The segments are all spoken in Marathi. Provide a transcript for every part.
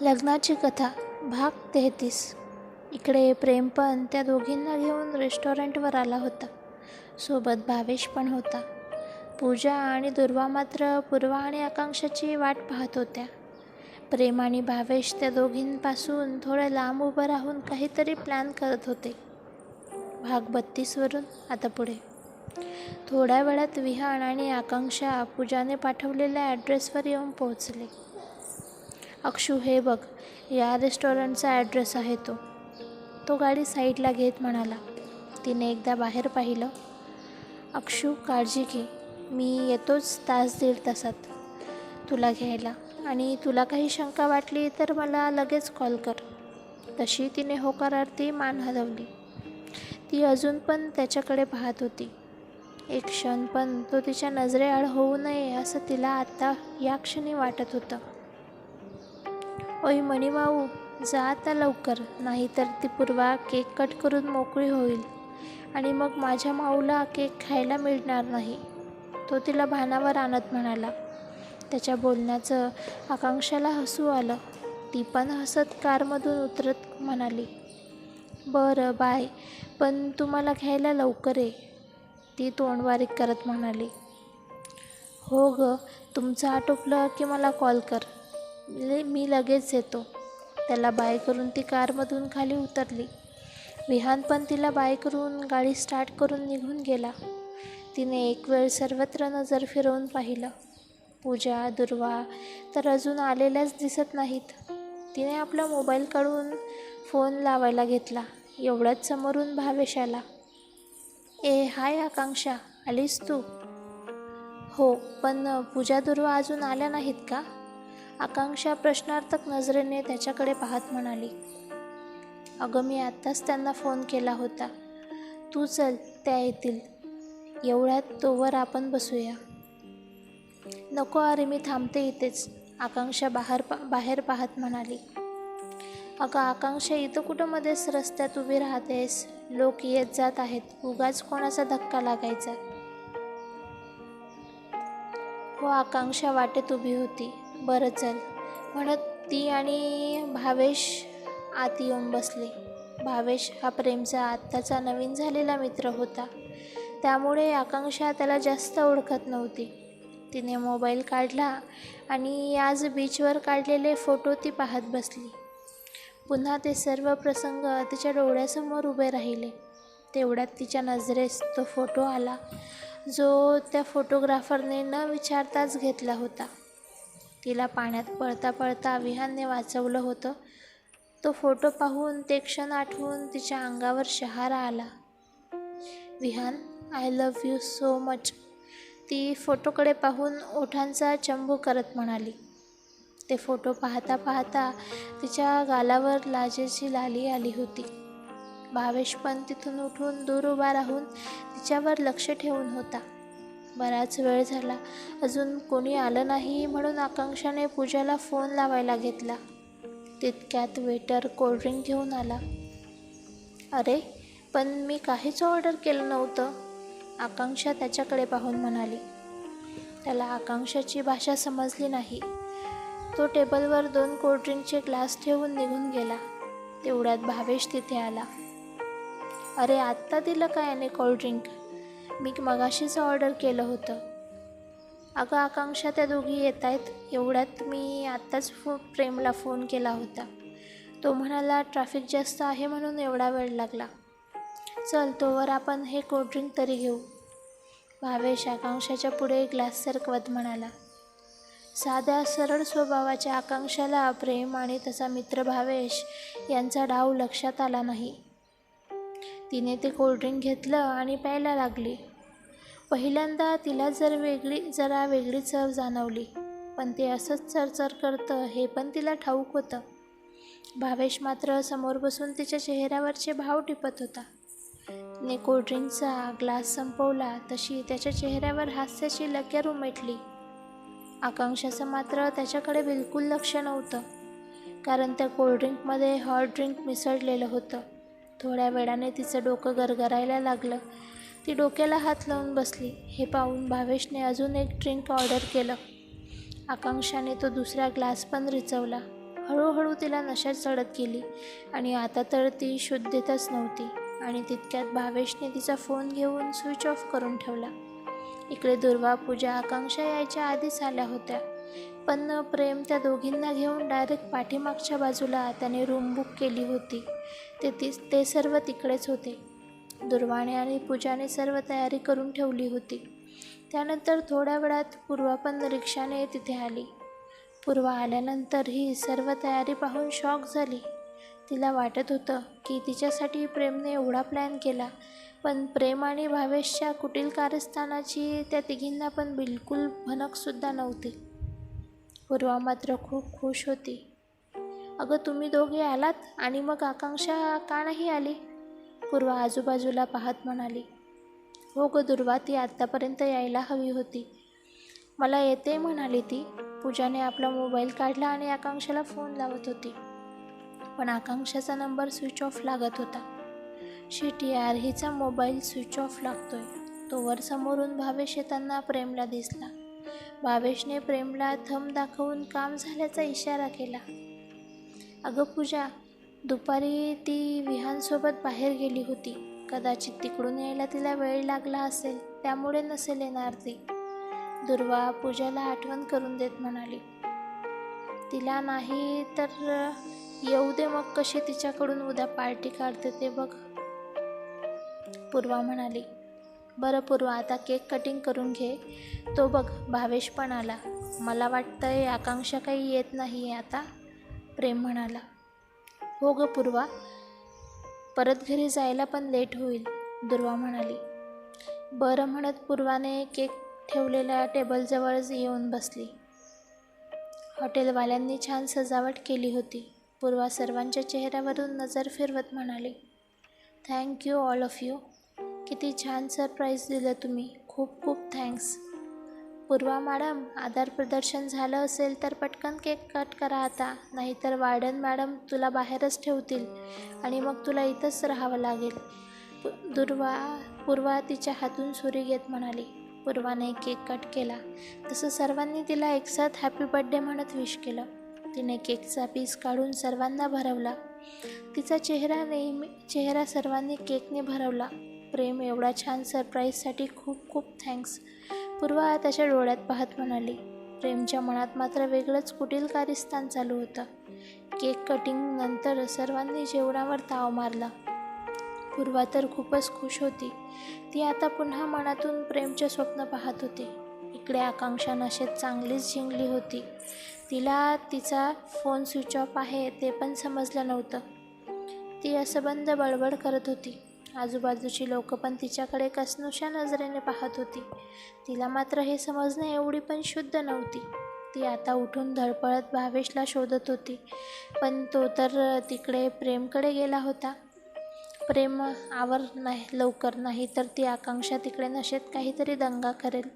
लग्नाची कथा भाग तेहतीस. इकडे प्रेम पण त्या दोघींना घेऊन रेस्टॉरंटवर आला होता. सोबत भावेश पण होता. पूजा आणि दुर्वा मात्र पूर्वा आणि आकांक्षाची वाट पाहत होत्या. प्रेम आणि भावेश त्या दोघींपासून थोडं लांब उभं राहून काहीतरी प्लॅन करत होते. भाग बत्तीसवरून आता पुढे. थोड्या वेळात विहान आणि आकांक्षा पूजाने पाठवलेल्या ॲड्रेसवर येऊन पोहोचले. अक्षू हे बघ या रेस्टॉरंटचा ॲड्रेस आहे तो. तो गाडी साईडला घेत म्हणाला. तिने एकदा बाहेर पाहिलं. अक्षू काळजी घे. मी येतोच तास दीड तासात तुला घ्यायला. आणि तुला काही शंका वाटली तर मला लगेच कॉल कर. तशी तिने होकारार्थी मान हलवली. ती अजून पण त्याच्याकडे पाहत होती. एक क्षण पण तो तिच्या नजरेआड होऊ नये असं तिला आत्ता या क्षणी वाटत होतं. ओय मणिभाऊ जा आता लवकर नाहीतर ती पूर्वा केक कट करून मोकळी होईल. आणि मग माझ्या माऊला केक खायला मिळणार नाही. तो तिला भानावर आणत म्हणाला. त्याच्या बोलण्याचं आकांक्षाला हसू आलं. ती पण हसत कारमधून उतरत म्हणाली बरं बाय पण तुम्हाला घ्यायला लवकर ये. ती तोंडवारीक करत म्हणाली हो ग तुमचं आटोपलं की मला कॉल कर. मी लगेच येतो. त्याला बाय करून ती कारमधून खाली उतरली. विहान पण तिला बाय करून गाडी स्टार्ट करून निघून गेला. तिने एक वेळ सर्वत्र नजर फिरवून पाहिलं. पूजा दुर्वा तर अजून आलेल्याच दिसत नाहीत. तिने आपला मोबाईल काढून फोन लावायला घेतला. एवढ्याच समोरून भावेश आला. ए हाय आकांक्षा. आलीस तू? हो पण पूजा दुर्वा अजून आल्या नाहीत का? आकांक्षा प्रश्नार्थक नजरेने त्याच्याकडे पाहत म्हणाली अगं मी आत्ताच त्यांना फोन केला होता. तू चल त्या येतील. एवढ्यात तोवर आपण बसूया. नको अरे मी थांबते इथेच आकांक्षा बाहेर पा बाहेर पाहत म्हणाली. अगं आकांक्षा इथं कुठं मध्येच रस्त्यात उभी राहतेस? लोक येत जात आहेत. उगाच कोणाचा धक्का लागायचा? हो आकांक्षा वाटेत उभी होती. बरं चल. म्हणत ती आणि भावेश आत येऊन बसले. भावेश हा प्रेमचा आत्ताचा नवीन झालेला मित्र होता. त्यामुळे आकांक्षा त्याला जास्त ओळखत नव्हती. तिने मोबाईल काढला आणि आज बीचवर काढलेले फोटो ती पाहत बसली. पुन्हा ते सर्व प्रसंग तिच्या डोळ्यासमोर उभे राहिले. तेवढ्यात तिच्या नजरेस तो फोटो आला. जो त्या फोटोग्राफरने न विचारताच घेतला होता. तिला पाण्यात पळता पळता विहानने वाचवलं होतं. तो फोटो पाहून ते क्षण आठवून तिच्या अंगावर शहारा आला. Vihaan I love you so much ती फोटोकडे पाहून ओठांचा चंबू करत म्हणाली. ते फोटो पाहता पाहता तिच्या गालावर लाजेची लाली आली होती. भावेश पण तिथून उठून दूर उभा राहून तिच्यावर लक्ष ठेवून होता. बराच वेळ झाला. अजून कोणी आलं नाही म्हणून आकांक्षाने पूजाला फोन लावायला घेतला. तितक्यात वेटर कोल्ड्रिंक घेऊन आला. अरे पण मी काहीच ऑर्डर केलं नव्हतं आकांक्षा त्याच्याकडे पाहून म्हणाली. त्याला आकांक्षाची भाषा समजली नाही. तो टेबलवर दोन कोल्ड्रिंकचे ग्लास ठेवून निघून गेला. तेवढ्यात भावेश तिथे आला. अरे आत्ता दिलं का याने कोल्ड्रिंक मी मगाशीच ऑर्डर केलं होतं. अगं आकांक्षा त्या दोघी येत आहेत. एवढ्यात मी आत्ताच फो प्रेमला फोन केला होता. तो म्हणाला ट्रॅफिक जास्त आहे म्हणून एवढा वेळ लागला. चल तोवर आपण हे कोल्ड्रिंक तरी घेऊ. भावेश आकांक्षाच्या पुढे ग्लास सरकवत म्हणाला. साध्या सरळ स्वभावाच्या आकांक्षाला प्रेम आणि तसा मित्र भावेश यांचा डाव लक्षात आला नाही. तिने ते कोल्ड्रिंक घेतलं आणि प्यायला लागली. पहिल्यांदा तिला जर वेगळी जरा वेगळी चव जाणवली पण ते असंच चरचर करतं हे पण तिला ठाऊक होतं. भावेश मात्र समोर बसून तिच्या चेहऱ्यावरचे भाव टिपत होता. ने कोल्ड्रिंकचा ग्लास संपवला तशी त्याच्या चेहऱ्यावर हास्याची लक्यार उमेटली आकांक्षाचं मात्र त्याच्याकडे बिलकुल लक्ष नव्हतं कारण त्या कोल्ड्रिंकमध्ये हॉट ड्रिंक मिसळलेलं होतं. थोड्या वेळाने तिचं डोकं गरगरायला लागलं ती डोक्याला हात लावून बसली. हे पाहून भावेशने अजून एक ड्रिंक ऑर्डर केलं. आकांक्षाने तो दुसरा ग्लास पण रिचवला. हळूहळू तिला नशा चढत गेली आणि आता तर ती शुद्धतच नव्हती आणि तितक्यात भावेशने तिचा फोन घेऊन स्विच ऑफ करून ठेवला. इकडे दुर्वा पूजा आकांक्षा यायच्या आधीच आल्या होत्या. पण प्रेम त्या दोघींना घेऊन डायरेक्ट पाठीमागच्या बाजूला त्याने रूम बुक केली होती. ते ती ते सर्व तिकडेच होते. दुर्वाने आणि पूजाने सर्व तयारी करून ठेवली होती. त्यानंतर थोड्या वेळात पूर्वा पण रिक्षाने तिथे आली. पूर्वा आल्यानंतर ही सर्व तयारी पाहून शॉक झाली. तिला वाटत होतं की तिच्यासाठी प्रेमने एवढा प्लॅन केला पण प्रेम आणि भावेशच्या कुटील कारस्थानाची त्या तिघींना पण बिलकुल भनकसुद्धा नव्हती. पूर्वा मात्र खूप खुश होती. अगं तुम्ही दोघे आलात आणि मग आकांक्षा का नाही आली? पूर्वा आजूबाजूला पाहत म्हणाली हो ग दुर्वा ती आत्तापर्यंत यायला हवी होती. मला येते म्हणाली ती. पूजाने आपला मोबाईल काढला आणि आकांक्षाला फोन लावत होती. पण आकांक्षाचा नंबर स्विच ऑफ लागत होता. शिट यार हिचा मोबाईल स्विच ऑफ लागतोय. तोवर समोरून भावेश येताना प्रेमला दिसला. भावेशने प्रेमला थंब दाखवून काम झाल्याचा इशारा केला. अगं पूजा दुपारी ती विहानसोबत बाहेर गेली होती. कदाचित तिकडून यायला तिला वेळ लागला असेल त्यामुळे नसेल येणार ती. दुर्वा पूजाला आठवण करून देत म्हणाली. तिला नाही तर येऊ दे मग कशी तिच्याकडून उद्या पार्टी काढते ते बघ. पूर्वा म्हणाली. बरं पूर्वा आता केक कटिंग करून घे. तो बघ भावेश पण आला. मला वाटतंय आकांक्षा काही येत नाही आहे आता प्रेम म्हणाला. हो ग पूर्वा परत घरी जायला पण लेट होईल दुर्वा म्हणाली. बरं म्हणत पूर्वाने केक ठेवलेल्या टेबलजवळच येऊन बसली. हॉटेलवाल्यांनी छान सजावट केली होती. पूर्वा सर्वांच्या चेहऱ्यावरून नजर फिरवत म्हणाली थँक्यू ऑल ऑफ यू किती छान सरप्राईज दिलं तुम्ही. खूप खूप थँक्स पूर्वा मॅडम आधार प्रदर्शन झालं असेल तर पटकन केक कट करा आता. नाहीतर वार्डन मॅडम तुला बाहेरच ठेवतील आणि मग तुला इथंच राहावं लागेल. दुर्वा पूर्वा तिच्या हातून सुरी घेत म्हणाली. पूर्वाने केक कट केला. तसं सर्वांनी तिला एकसाथ हॅपी बड्डे म्हणत विश केलं. तिने केकचा पीस काढून सर्वांना भरवला. तिचा चेहरा नेहमी चेहरा सर्वांनी केकने भरवला. प्रेम एवढा छान सरप्राईजसाठी खूप खूप थँक्स पूर्वा त्याच्या डोळ्यात पाहत म्हणाली प्रेमच्या मनात मात्र वेगळंच कुटील कार्यस्थान चालू होतं. केक कटिंग नंतर सर्वांनी जेवणावर ताव मारला. पूर्वा तर खूपच खुश होती. ती आता पुन्हा मनातून प्रेमचे स्वप्न पाहत होती. इकडे आकांक्षा नशेत चांगलीच जिंकली होती. तिला तिचा फोन स्विच ऑफ आहे ते पण समजलं नव्हतं. ती असं बंद बडबड करत होती. आजूबाजूची लोकं पण तिच्याकडे कसनुशा नजरेने पाहत होती. तिला मात्र हे समजणं एवढी पण शुद्ध नव्हती. ती आता उठून धडपडत भावेशला शोधत होती. पण तो तर तिकडे प्रेमकडे गेला होता. प्रेम आवर नाही लवकर नाही तर ती आकांक्षा तिकडे नशेत काहीतरी दंगा करेल.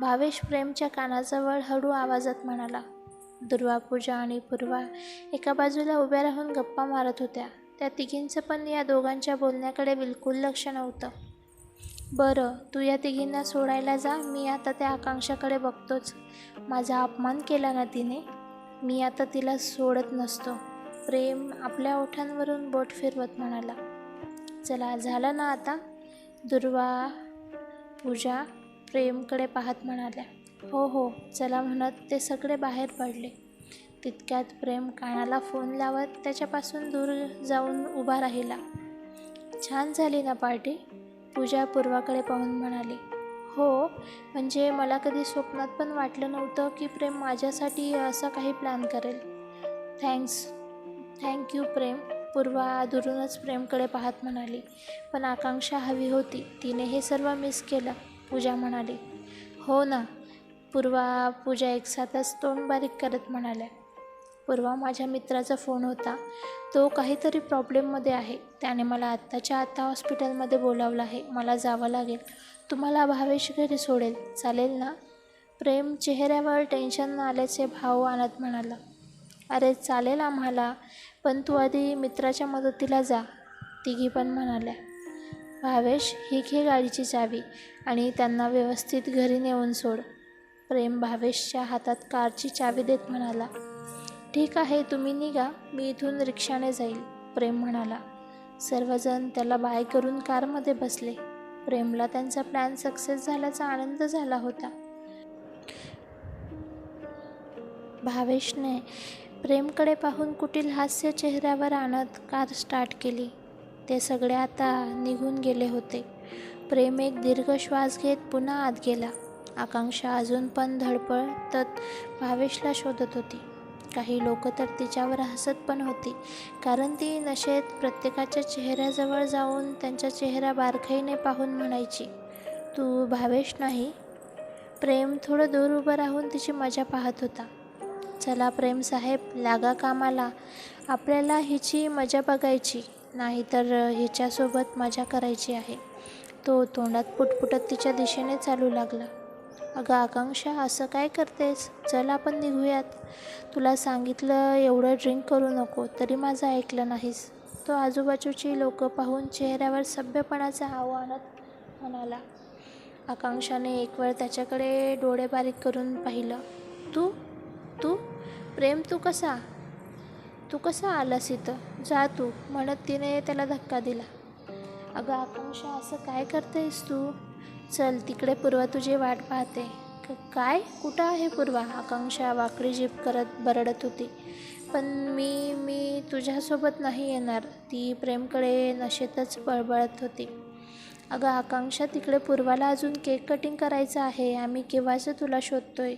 भावेश प्रेमच्या कानाजवळ हळू आवाजात म्हणाला दुर्वा पूजा आणि पूर्वा एका बाजूला उभ्या राहून गप्पा मारत होत्या. त्या तिघींचं पण या दोघांच्या बोलण्याकडे बिलकुल लक्ष नव्हतं. बरं तू या तिघींना सोडायला जा मी आता त्या आकांक्षाकडे बघतोच. माझा अपमान केला ना तिने? मी आता तिला सोडत नसतो. प्रेम आपल्या ओठांवरून बोट फिरवत म्हणाला. चला झालं ना आता? दुर्वा पूजा प्रेमकडे पाहत म्हणाल्या. हो हो चला म्हणत ते सगळे बाहेर पडले. तितक्यात प्रेम कानाला फोन लावत त्याच्यापासून दूर जाऊन उभा राहिला. छान झाली ना पार्टी? पूजा पूर्वाकडे पाहून म्हणाली. हो म्हणजे मला कधी स्वप्नात पण वाटलं नव्हतं की प्रेम माझ्यासाठी असा काही प्लॅन करेल. थँक्स. थँक्यू प्रेम. पूर्वा दुरूनच प्रेमकडे पाहत म्हणाली. पण आकांक्षा हवी होती. तिने हे सर्व मिस केलं. पूजा म्हणाली. हो ना. पूर्वा पूजा एकसाथच तोंड बारीक करत म्हणाल्या. परवा माझ्या मित्राचा फोन होता. तो काहीतरी प्रॉब्लेममध्ये आहे. त्याने मला आत्ताच्या आत्ता हॉस्पिटलमध्ये बोलावलं आहे. मला जावं लागेल. तुम्हाला भावेश घरी सोडेल. चालेल ना? प्रेम चेहऱ्यावर टेन्शन आल्याचे भाव आणत म्हणाला. अरे चालेल आम्हाला पण तू आधी मित्राच्या मदतीला जा. तिघी पण म्हणाल्या. भावेश ही घे गाडीची चावी आणि त्यांना व्यवस्थित घरी नेऊन सोड. प्रेम भावेशच्या हातात कारची चावी देत म्हणाला. ठीक आहे तुम्ही निघा. मी इथून रिक्षाने जाईल प्रेम म्हणाला. सर्वजण त्याला बाय करून कारमध्ये बसले. प्रेमला त्यांचा प्लॅन सक्सेस झाल्याचा आनंद झाला होता. भावेशने प्रेमकडे पाहून कुटील हास्य चेहऱ्यावर आणत कार स्टार्ट केली. ते सगळे आता निघून गेले होते. प्रेम एक दीर्घ श्वास घेत पुन्हा आत गेला. आकांक्षा अजून पण धडपडतत भावेशला शोधत होती. काही लोक तर तिच्यावर हसत पण होती. कारण ती नशेत प्रत्येकाच्या चेहऱ्याजवळ जाऊन त्यांचा चेहरा बारकाईने पाहून म्हणायची तू भावेश नाही? प्रेम थोडं दूर उभं राहून तिची मजा पाहत होता. चला प्रेम साहेब लागा कामाला. आपल्याला हिची मजा बघायची नाहीतर हिच्यासोबत मजा करायची आहे. तो तोंडात पुटपुटत तिच्या दिशेने चालू लागला. अगं आकांक्षा असं काय करतेस? चल आपण निघूयात. तुला सांगितलं एवढं ड्रिंक करू नको तरी माझं ऐकलं नाहीस. तो आजूबाजूची लोकं पाहून चेहऱ्यावर सभ्यपणाचा आव्हानात म्हणाला आकांक्षाने एक वेळ त्याच्याकडे डोळे बारीक करून पाहिलं. तू? तू? प्रेम तू कसा? तू कसा आलास इथं? जा तू. म्हणत तिने त्याला धक्का दिला. अगं आकांक्षा असं काय करतेस तू? चल तिकडे पूर्वा तुझी वाट पाहते. काय? कुठं आहे पूर्वा? आकांक्षा वाकडी जीप करत बरडत होती. पण मी मी तुझ्यासोबत नाही येणार. ती प्रेमकडे नशेतच बळबळत होती. अगं आकांक्षा तिकडे पूर्वाला अजून केक कटिंग करायचं आहे. आम्ही केव्हाचं तुला शोधतोय?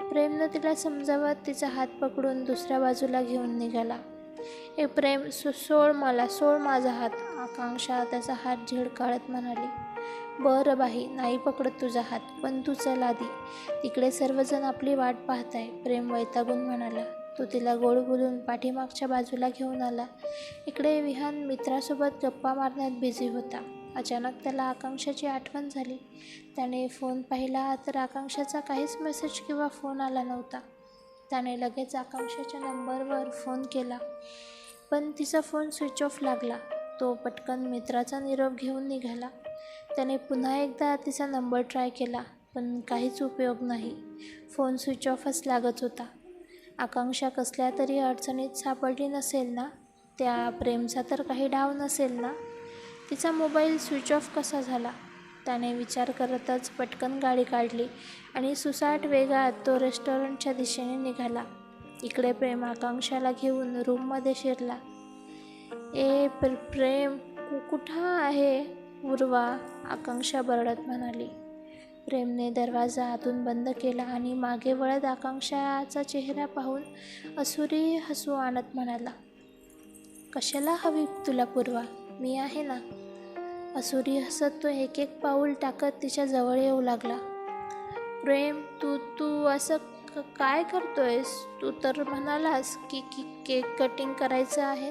प्रेमनं तिला समजावत तिचा हात पकडून दुसऱ्या बाजूला घेऊन निघाला. ए प्रेम सो सोड मला सोड माझा हात. आकांक्षा त्याचा हात झिडकाळत म्हणाली. बरं बाई नाही पकडत तुझा हात पण तू चल आधी. तिकडे सर्वजण आपली वाट पाहताय प्रेम वैतागून म्हणाला. तो तिला गोड बोलून पाठीमागच्या बाजूला घेऊन आला. इकडे विहान मित्रासोबत गप्पा मारण्यात बिझी होता. अचानक त्याला आकांक्षाची आठवण झाली. त्याने फोन पाहिला तर आकांक्षाचा काहीच मेसेज किंवा फोन आला नव्हता. त्याने लगेच आकांक्षाच्या नंबरवर फोन केला. पण तिचा फोन स्विच ऑफ लागला. तो पटकन मित्राचा निरोप घेऊन निघाला. त्याने पुन्हा एकदा तिचा नंबर ट्राय केला पण काहीच उपयोग नाही. फोन स्विच ऑफच लागत होता. आकांक्षा कसल्या तरी अडचणीत सापडली नसेल ना? त्या प्रेमचा तर काही डाव नसेल ना? तिचा मोबाईल स्विच ऑफ कसा झाला? त्याने विचार करतच पटकन गाडी काढली आणि सुसाट वेगात तो रेस्टॉरंटच्या दिशेने निघाला. इकडे प्रेम आकांक्षाला घेऊन रूममध्ये शिरला. ए प्र प्रेम कुठं आहे? उर्वा आकांक्षा बरडत म्हणाली. प्रेमने दरवाजा आतून बंद केला आणि मागे वळत आकांक्षाचा चेहरा पाहून असुरी हसू आणत म्हणाला कशाला हवी तुला पूर्वा? मी आहे ना. असुरी हसत तो एक एक पाऊल टाकत तिच्या जवळ येऊ लागला. प्रेम तू तू असं काय करतोयस? तू तर म्हणालास की की केक कटिंग करायचं आहे.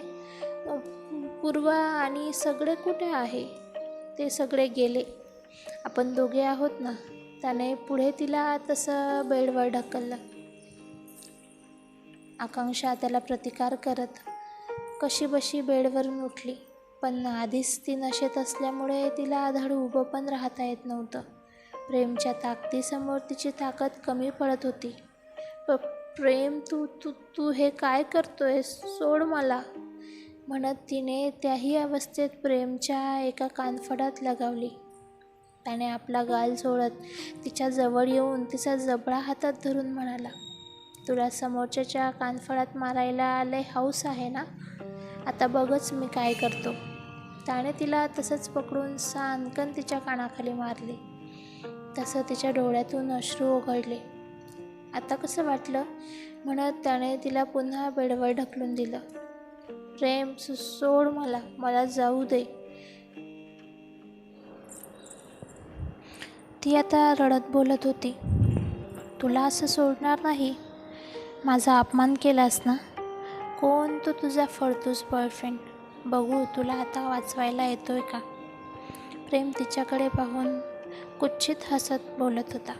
पूर्वा आणि सगळे कुठे आहे? ते सगळे गेले. आपण दोघे आहोत ना त्याने पुढे तिला तसं बेडवर ढकललं. आकांक्षा त्याला प्रतिकार करत कशी बशी बेडवरून उठली. पण आधीच ती नशेत असल्यामुळे तिला धड उभं पण राहता येत नव्हतं. प्रेमच्या ताकदीसमोर तिची ताकद कमी पडत होती. प प्रेम तू तू तू हे काय करतोय सोड मला. म्हणत तिने त्याही अवस्थेत प्रेमच्या एका कानफडात लगावली. त्याने आपला गाल सोडत तिच्या जवळ येऊन तिचा जबडा हातात धरून म्हणाला तुला समोरच्याच्या कानफडात मारायला लय हौस आहे ना? आता बघच मी काय करतो. त्याने तिला तसंच पकडून सानकन तिच्या कानाखाली मारले. तसं तिच्या डोळ्यातून अश्रू ओघळले. आता कसं वाटलं? म्हणत त्याने तिला पुन्हा बेडवर ढकलून दिलं. प्रेम सोड मला मला जाऊ दे. ती आता रडत बोलत होती. तुला असं सोडणार नाही? माझा अपमान केलास ना? कोण तो तुझा फडतूस बॉयफ्रेंड बघू तुला आता वाचवायला येतोय का? प्रेम तिच्याकडे पाहून कुच्छित हसत बोलत होता.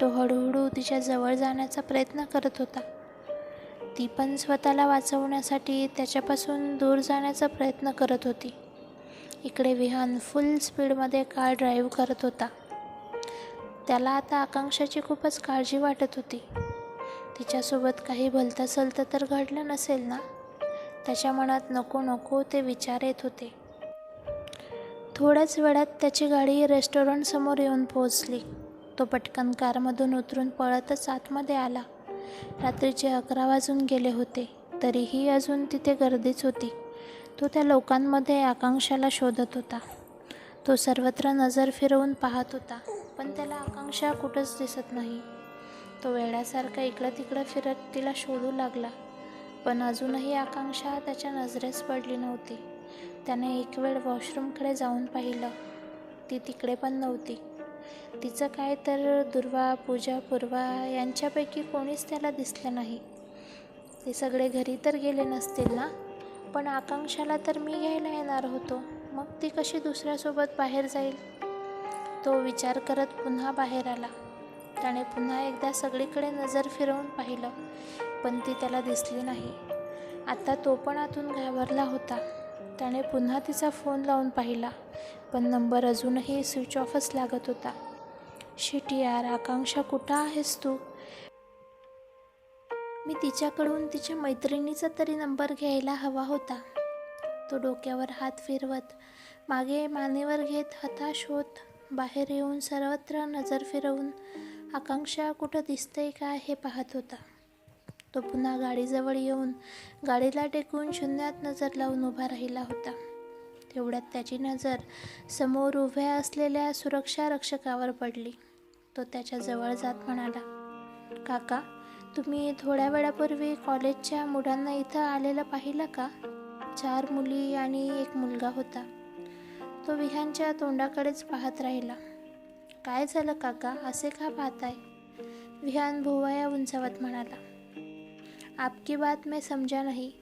तो हळूहळू तिच्या जवळ जाण्याचा प्रयत्न करत होता. ती पण स्वतःला वाचवण्यासाठी त्याच्यापासून दूर जाण्याचा प्रयत्न करत होती. इकडे विहान फुल स्पीडमध्ये कार ड्राईव्ह करत होता. त्याला आता आकांक्षाची खूपच काळजी वाटत होती. तिच्यासोबत काही भलतं सलतं तर घडलं नसेल ना? त्याच्या मनात नको नको ते विचार येत होते. थोड्याच वेळात त्याची गाडी रेस्टॉरंटसमोर येऊन पोहोचली. तो पटकन कारमधून उतरून पळतच आतमध्ये आला. रात्रीचे अकरा वाजून गेले होते तरीही अजून तिथे गर्दीच होती. तो त्या लोकांमध्ये आकांक्षाला शोधत होता. तो सर्वत्र नजर फिरवून पाहत होता पण त्याला आकांक्षा कुठंच दिसत नाही. तो वेळासारखा इकडं तिकडं फिरत तिला शोधू लागला पण अजूनही आकांक्षा त्याच्या नजरेस पडली नव्हती. त्याने एक वेळ वॉशरूमकडे जाऊन पाहिलं. ती तिकडे पण नव्हती. तिचं काय तर दुर्वा पूजा पूर्वा यांच्यापैकी कोणीच त्याला दिसलं नाही. ते सगळे घरी तर गेले नसतील ना? पण आकांक्षाला तर मी घ्यायला येणार होतो. मग ती कशी दुसऱ्यासोबत बाहेर जाईल? तो विचार करत पुन्हा बाहेर आला. त्याने पुन्हा एकदा सगळीकडे नजर फिरवून पाहिलं पण ती त्याला दिसली नाही. आता तो पण आतून घाबरला होता. त्याने पुन्हा तिचा फोन लावून पाहिला. पण नंबर अजूनही स्विच ऑफच लागत होता. शिट यार आकांक्षा कुठं आहेस तू? मी तिच्याकडून तिच्या मैत्रिणीचा तरी नंबर घ्यायला हवा होता. तो डोक्यावर हात फिरवत मागे मानेवर घेत हताश होत बाहेर येऊन सर्वत्र नजर फिरवून आकांक्षा कुठं दिसतंय का हे पाहत होता. तो पुन्हा गाडीजवळ येऊन गाडीला टेकून शून्यात नजर लावून उभा राहिला होता. तेवढ्यात त्याची नजर समोर उभ्या असलेल्या सुरक्षा रक्षकावर पडली. तो त्याच्याजवळ जात म्हणाला काका तुम्ही थोड्या वेळापूर्वी कॉलेजच्या मुलांना इथं आलेलं पाहिलं का? चार मुली आणि एक मुलगा होता. तो विहानच्या तोंडाकडेच पाहत राहिला. काय झालं काका? असे का पाहताय? विहान भुवया उंचावत म्हणाला आपकी बात मैं समजा नाही.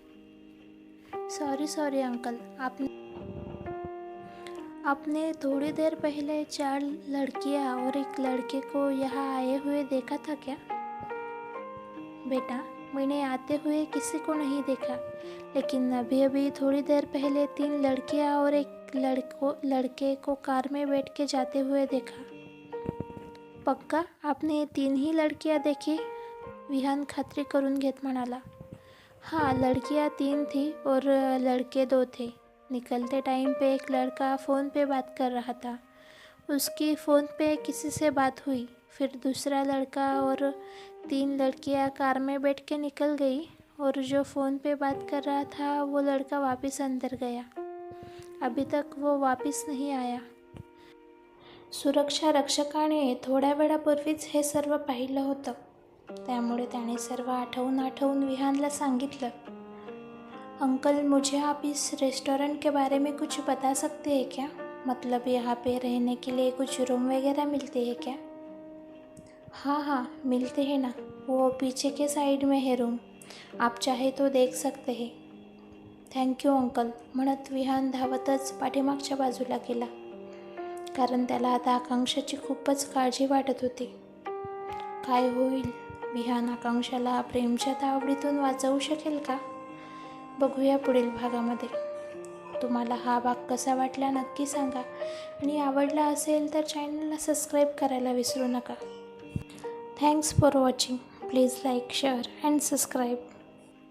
सॉरी सॉरी अंकल आप आपने थोड़ी देर पहले चार लड़कियाँ और एक लड़के को यहाँ आए हुए देखा था क्या? बेटा, मैंने आते हुए किसी को नहीं देखा, लेकिन अभी अभी थोड़ी देर पहले तीन लड़कियाँ और एक लड़को, लड़के को कार में बैठ के जाते हुए देखा। पक्का आपने तीन ही लड़कियाँ देखी? विहान खात्री करून घेत म्हणाला। हाँ लड़कियाँ तीन थी और लड़के दो थे। निकलते टाइम पे एक लड़का फ़ोन पे बात कर रहा था। उसकी फ़ोन पे किसी से बात हुई। फिर दूसरा लड़का और तीन लड़कियाँ कार में बैठ के निकल गई और जो फ़ोन पे बात कर रहा था, वो लड़का वापस अंदर गया। अभी तक वो वापस नहीं आया। सुरक्षा रक्षकाने थोड्या वेळापूर्वीच हे सर्व पाहिलं होतं. त्यामुळे त्याने सर्व आठवून आठवून विहानला सांगितलं अंकल मुझे आप इस रेस्टोरेंट के बारे में कुछ बता सकते हैं क्या? मतलब यहाँ पे रहने के लिए कुछ रूम वगैरह मिलते हैं क्या? हाँ हाँ मिलते हैं ना। वो पीछे के साइड में है रूम आप चाहे तो देख सकते हैं। थँक्यू अंकल म्हणत विहान धावतच पाठीमागच्या बाजूला गेला. कारण त्याला आता आकांक्षाची खूपच काळजी वाटत होती. काय होईल? विहान आकांक्षाला प्रेमच्या तावडीतून वाचवू शकेल का? बघूया पुढील भागामध्ये. तुम्हाला हा भाग कसा वाटला नक्की सांगा. आणि आवडला असेल तर चॅनलला सबस्क्राईब करायला विसरू नका. Thanks for watching please like share and subscribe